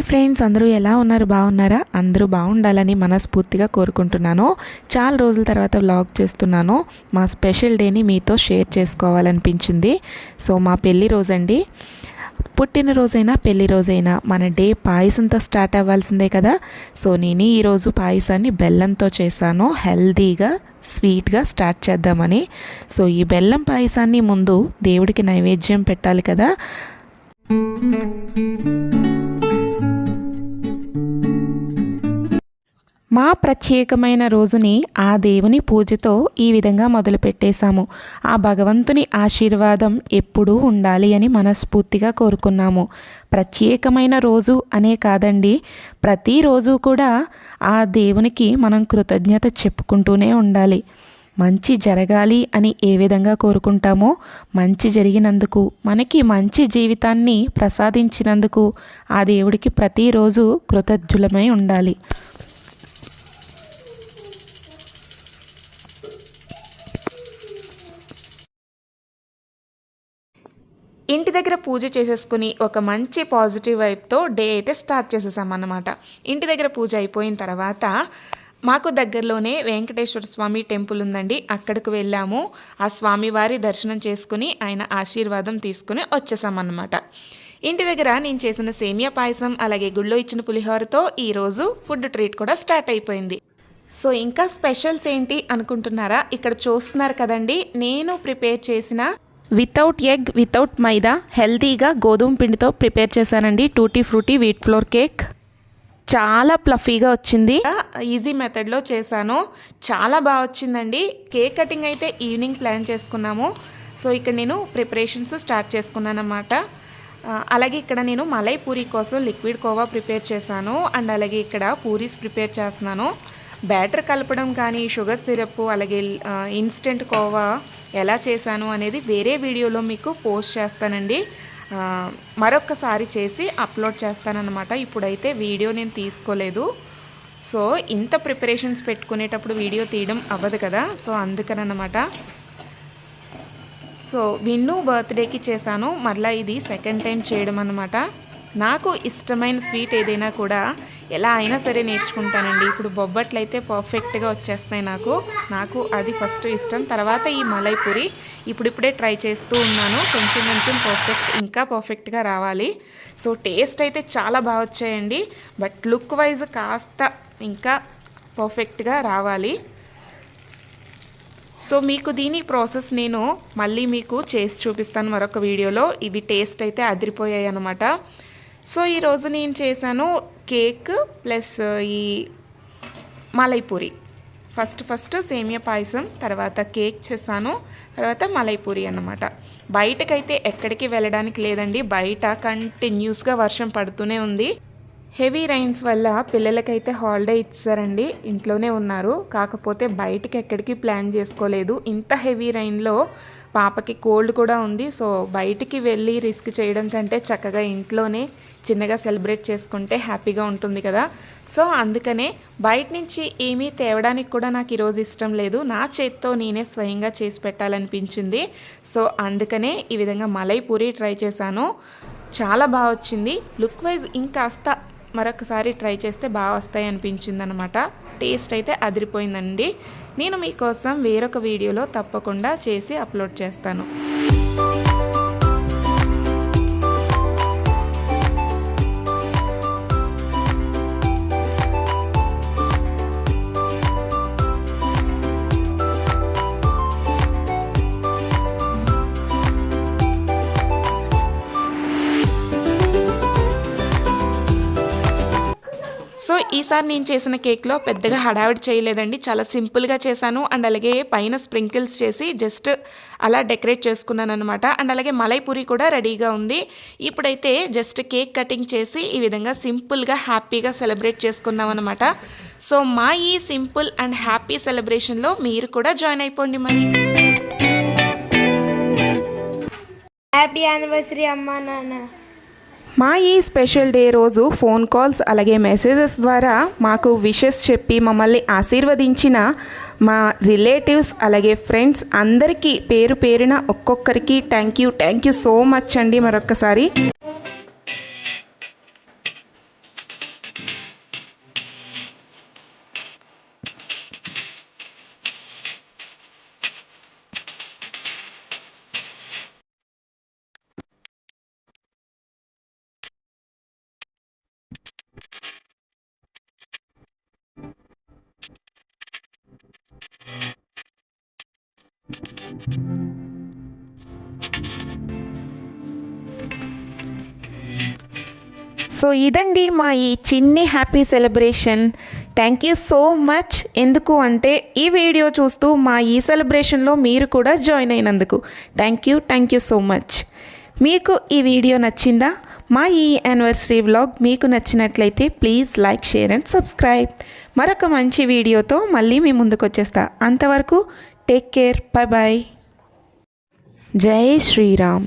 Hi friends అందరూ ఎలా ఉన్నారు? బాగున్నారా? అందరూ బాగుండాలని మనస్ఫూర్తిగా కోరుకుంటున్నాను. చాలా రోజుల తర్వాత వ్లాగ్ చేస్తున్నాను. మా స్పెషల్ డేని మీతో షేర్ చేసుకోవాలనిపించింది. సో మా పెళ్ళి రోజండి. పుట్టినరోజైనా పెళ్ళి రోజైనా మన డే పాయసంతో స్టార్ట్ అవ్వాల్సిందే కదా. సో నేను ఈరోజు పాయసాన్ని బెల్లంతో చేశాను. హెల్దీగా స్వీట్గా స్టార్ట్ చేద్దామని. సో ఈ బెల్లం పాయసాన్ని ముందు దేవుడికి నైవేద్యం పెట్టాలి కదా. మా ప్రత్యేకమైన రోజుని ఆ దేవుని పూజతో ఈ విధంగా మొదలుపెట్టేశాము. ఆ భగవంతుని ఆశీర్వాదం ఎప్పుడూ ఉండాలి అని మనస్ఫూర్తిగా కోరుకున్నాము. ప్రత్యేకమైన రోజు అనే కాదండి ప్రతిరోజు కూడా ఆ దేవునికి మనం కృతజ్ఞత చెప్పుకుంటూనే ఉండాలి. మంచి జరగాలి అని ఏ విధంగా కోరుకుంటామో మంచి జరిగినందుకు మనకి మంచి జీవితాన్ని ప్రసాదించినందుకు ఆ దేవుడికి ప్రతిరోజు కృతజ్ఞులమై ఉండాలి. ఇంటి దగ్గర పూజ చేసేసుకుని ఒక మంచి పాజిటివ్ వైప్తో డే అయితే స్టార్ట్ చేసేసామన్నమాట. ఇంటి దగ్గర పూజ అయిపోయిన తర్వాత మాకు దగ్గరలోనే వెంకటేశ్వర స్వామి టెంపుల్ ఉందండి. అక్కడికి వెళ్ళాము. ఆ స్వామివారి దర్శనం చేసుకుని ఆయన ఆశీర్వాదం తీసుకుని వచ్చేసామన్నమాట. ఇంటి దగ్గర నేను చేసిన సేమియా పాయసం అలాగే గుళ్ళో ఇచ్చిన పులిహోరతో ఈరోజు ఫుడ్ ట్రీట్ కూడా స్టార్ట్ అయిపోయింది. సో ఇంకా స్పెషల్స్ ఏంటి అనుకుంటున్నారా? ఇక్కడ చూస్తున్నారు కదండి. నేను ప్రిపేర్ చేసిన వితౌట్ ఎగ్ వితౌట్ మైదా హెల్తీగా గోధుమ పిండితో ప్రిపేర్ చేశానండి. Tutti frutti wheat flour cake చాలా ప్లఫీగా వచ్చింది. ఈజీ మెథడ్లో చేశాను. చాలా బాగా వచ్చిందండి. కేక్ కటింగ్ అయితే ఈవినింగ్ ప్లాన్ చేసుకున్నాము. సో ఇక్కడ నేను ప్రిపరేషన్స్ స్టార్ట్ చేసుకున్నాను అన్నమాట అలాగే ఇక్కడ నేను మలై పూరి కోసం లిక్విడ్ కోవా ప్రిపేర్ చేశాను. అండ్ అలాగే ఇక్కడ పూరీస్ ప్రిపేర్ చేస్తున్నాను. బ్యాటర్ కలపడం కానీ షుగర్ సిరప్ అలాగే ఇన్స్టెంట్ కోవా ఎలా చేశాను అనేది వేరే వీడియోలో మీకు పోస్ట్ చేస్తానండి. మరొకసారి చేసి అప్లోడ్ చేస్తానన్నమాట. ఇప్పుడైతే వీడియో నేను తీసుకోలేదు. సో ఇంత ప్రిపరేషన్స్ పెట్టుకునేటప్పుడు వీడియో తీయడం అవ్వదు కదా. సో అందుకనమాట సో విన్ను బర్త్డేకి చేశాను. మళ్ళీ ఇది సెకండ్ టైం చేయడం అనమాట నాకు ఇష్టమైన స్వీట్ ఏదైనా కూడా ఎలా అయినా సరే నేర్చుకుంటానండి. ఇప్పుడు బొబ్బట్లు అయితే పర్ఫెక్ట్గా వచ్చేస్తాయి నాకు. నాకు అది ఫస్ట్ ఇష్టం. తర్వాత ఈ మలైపూరి ఇప్పుడిప్పుడే ట్రై చేస్తూ ఉన్నాను. కొంచెం కొంచెం పర్ఫెక్ట్ ఇంకా పర్ఫెక్ట్గా రావాలి. సో టేస్ట్ అయితే చాలా బాగా వచ్చాయండి. బట్ లుక్ వైజ్ కాస్త ఇంకా పర్ఫెక్ట్గా రావాలి. సో మీకు దీని ప్రాసెస్ నేను మళ్ళీ మీకు చేసి చూపిస్తాను మరొక వీడియోలో. ఇవి టేస్ట్ అయితే అదిరిపోయాయి అనమాట సో ఈరోజు నేను చేశాను కేక్ ప్లస్ ఈ మలైపూరి ఫస్ట్ ఫస్ట్ సేమియా పాయసం తర్వాత కేక్ చేశాను తర్వాత మలైపూరి అన్నమాట. బయటకైతే ఎక్కడికి వెళ్ళడానికి లేదండి. బయట కంటిన్యూస్గా వర్షం పడుతూనే ఉంది. హెవీ రైన్స్ వల్ల పిల్లలకైతే హాలిడే ఇచ్చారండి. ఇంట్లోనే ఉన్నారు. కాకపోతే బయటికి ఎక్కడికి ప్లాన్ చేసుకోలేదు. ఇంత హెవీ రైన్లో పాపకి కోల్డ్ కూడా ఉంది. సో బయటికి వెళ్ళి రిస్క్ చేయడం కంటే చక్కగా ఇంట్లోనే చిన్నగా సెలబ్రేట్ చేసుకుంటే హ్యాపీగా ఉంటుంది కదా. సో అందుకనే బయట నుంచి ఏమీ తేవడానికి కూడా నాకు ఈరోజు ఇష్టం లేదు. నా చేత్తో నేనే స్వయంగా చేసి పెట్టాలనిపించింది. సో అందుకనే ఈ విధంగా మలై పూరి ట్రై చేశాను. చాలా బాగా వచ్చింది. లుక్ వైజ్ ఇంకాస్త మరొకసారి ట్రై చేస్తే బాగా వస్తాయి అనిపించింది అనమాట టేస్ట్ అయితే అదిరిపోయిందండి. నేను మీకోసం వేరొక వీడియోలో తప్పకుండా చేసి అప్లోడ్ చేస్తాను. సో ఈసారి నేను చేసిన కేక్లో పెద్దగా హడావిడి చేయలేదండి. చాలా సింపుల్గా చేశాను. అండ్ అలాగే పైన స్ప్రింకిల్స్ చేసి జస్ట్ అలా డెకరేట్ చేసుకున్నాను అనమాట అండ్ అలాగే మలైపూరి కూడా రెడీగా ఉంది. ఇప్పుడైతే జస్ట్ కేక్ కటింగ్ చేసి ఈ విధంగా సింపుల్గా హ్యాపీగా సెలబ్రేట్ చేసుకున్నాం అనమాట సో మా ఈ సింపుల్ అండ్ హ్యాపీ సెలబ్రేషన్లో మీరు కూడా జాయిన్ అయిపోండి మరి. హ్యాపీ యానివర్సరీ అమ్మా నాన్న. మా ఈ స్పెషల్ డే రోజు ఫోన్ కాల్స్ అలాగే మెసేజెస్ ద్వారా మాకు విషెస్ చెప్పి మమ్మల్ని ఆశీర్వదించిన మా రిలేటివ్స్ అలాగే ఫ్రెండ్స్ అందరికీ పేరు పేరున ఒక్కొక్కరికి thank you. Thank you so much అండి మరొక్కసారి. సో ఇదండి మా ఈ చిన్ని happy celebration. Thank you so much ఎందుకు అంటే ఈ వీడియో చూస్తూ మా ఈ సెలబ్రేషన్లో మీరు కూడా జాయిన్ అయినందుకు. Thank you thank you so much మీకు ఈ వీడియో నచ్చిందా? మా ఈ యానివర్సరీ వ్లాగ్ మీకు నచ్చినట్లయితే please like share and subscribe మరొక మంచి వీడియోతో మళ్ళీ మీ ముందుకు వచ్చేస్తా. అంతవరకు టేక్ కేర్ బాయ్ బాయ్ జై శ్రీరామ్.